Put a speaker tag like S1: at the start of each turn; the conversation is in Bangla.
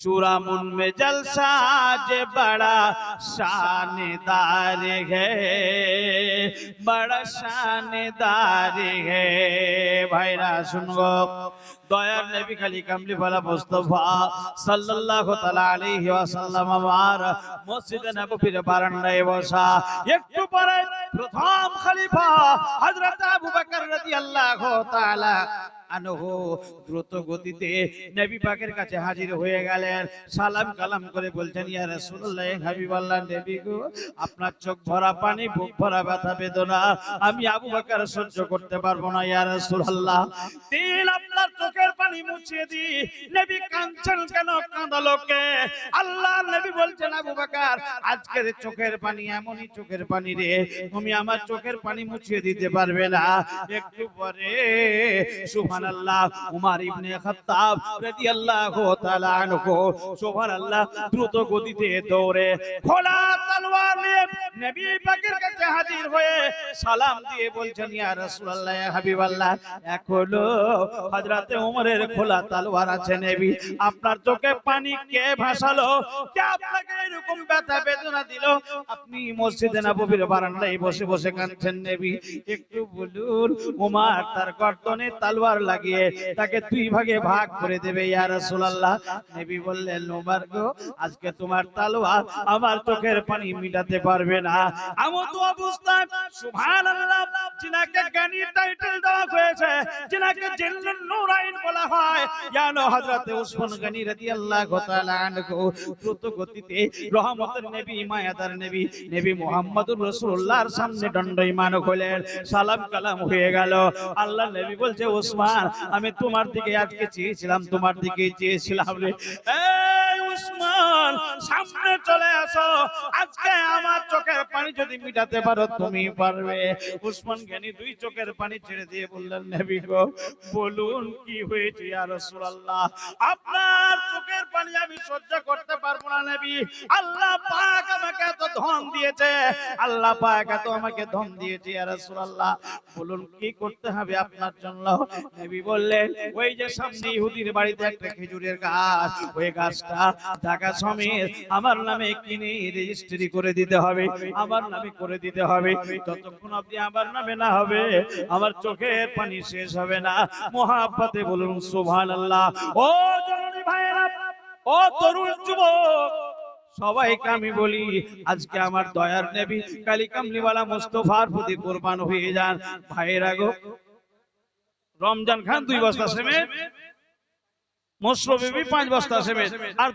S1: चूड़ामुन में जलसा जे बड़ा शानदार है बड़ा शानदार है ভাইরা শুনগো দয়ার নবী খালি কামলি বলা মুস্তফা সাল্লাল্লাহু তাআলা আলাইহি ওয়াসাল্লাম আমার মসজিদে নববীর বারান্দায় বসা একটু পরে প্রথম খলিফা হযরত আবু বকর রাদিয়াল্লাহু তাআলা আনহু, দ্রুত গতিতে নবী পাকের কাছে হাজির হয়ে গেলেন। সালাম কালাম করে বলছেন, ইয়া রাসূলুল্লাহ হাবিবাল্লাহ নবী গো, আপনার চোখ ভরা পানি, বুক ভরা ব্যথা, বেদনা, আমি আবু বকর সহ্য করতে পারব না, ইয়া রাসূলুল্লাহ। দিন আপনার চোখের পানি মুছিয়ে দি। নবী কাঁদছেন কেন? কাঁদালো কে আল্লাহ নবী বলছেন, আবু বকর, আজকের চোখের পানি এমনই চোখের পানি রে। তুমি আমার চোখের পানি মুছিয়ে দিতে পারবে না। একটু পরে, সুবহানাল্লাহ, উমর ইবনে খাত্তাব রাদিয়াল্লাহু তাআলা আনহু, সুবহানাল্লাহ, দ্রুত গতিতে দৌড়ে, খোলা তলোয়ার নিয়ে নবী পাকের কাছে হাজির হয়ে সালাম দিয়ে বলছেন, ইয়া রাসূলুল্লাহ, ইয়া হাবিবাল্লাহ, এখনও হযরতে ওমরের খোলা তলোয়ার আছে নবী। আপনার চোখে পানি কে ভাসালো? কে আপনাকে এরকম ব্যথা বেদনা দিল? আপনি মসজিদে নববীর বারান্দায় বসে বসে কাঁদছেন নবী। একটু বলুন ওমর তার গর্দনে তলোয়ার লাগিয়ে তাকে দুই ভাগে ভাগ করে দেবে, ইয়া রাসূলুল্লাহ? নবী বললেন ওমর গো, আজকে তোমার তলোয়ার আমার চোখের পানি মিটাতে পারবে না। এমন তো অবস্থা সুবহানাল্লাহ, যিনাকে জ্ঞানী টাইটেল দেওয়া হয়েছে, যিনাকে জিল্লুন নূরাইন বলা হয় জানো হযরতে ওসমান গনি রাদিয়াল্লাহু তাআলা আনহু দ্রুত গতিতে রহমতের নবী, মায়াদার নবী নবী মুহাম্মদুর রাসূলুল্লাহর সামনে দণ্ডায়মান হলেন। সালাম কালাম হয়ে গেল। আল্লাহ নবী বলছে ওসমান আমি তোমার দিকে আজকে চেয়েছিলাম, তোমার দিকে চেয়েছিলাম রে। এই উসমান সামনে চলে আসো। আজকে আমার চোখের পানি যদি মিটাতে পারো, তুমি পারবে। উসমান জ্ঞানী দুই চোখের পানি ছেড়ে দিয়ে বললেন, নবী গো, বলুন কি হয়েছে ইয়া রাসূলুল্লাহ? আপনার চোখের পানি আমি সহ্য করতে আপনার জন্য? বললেন, ওই যে সামনে ইহুদির বাড়িতে একটা খেজুরের গাছ, ওই গাছটা সমেত আমার নামে কিনে রেজিস্ট্রি করে দিতে হবে, আমার নামে করে দিতে হবে। যতক্ষণ অবধি আমার নামে না হবে, আমার চোখের পানি শেষ হবে না। মহাব্বতে বলুন, সুবহানাল্লাহ। ও ও তরুণ যুবক, সবাইকে আমি বলি, আজকে আমার দয়ার নেবী কালী কামলিওয়ালা মুস্তফার প্রতি কোরবান হয়ে যান। ভাইয়ের আগো রমজান খান দুই বস্তা মোসরো বিবি পাঁচ বস্তা সেমেন্ট আর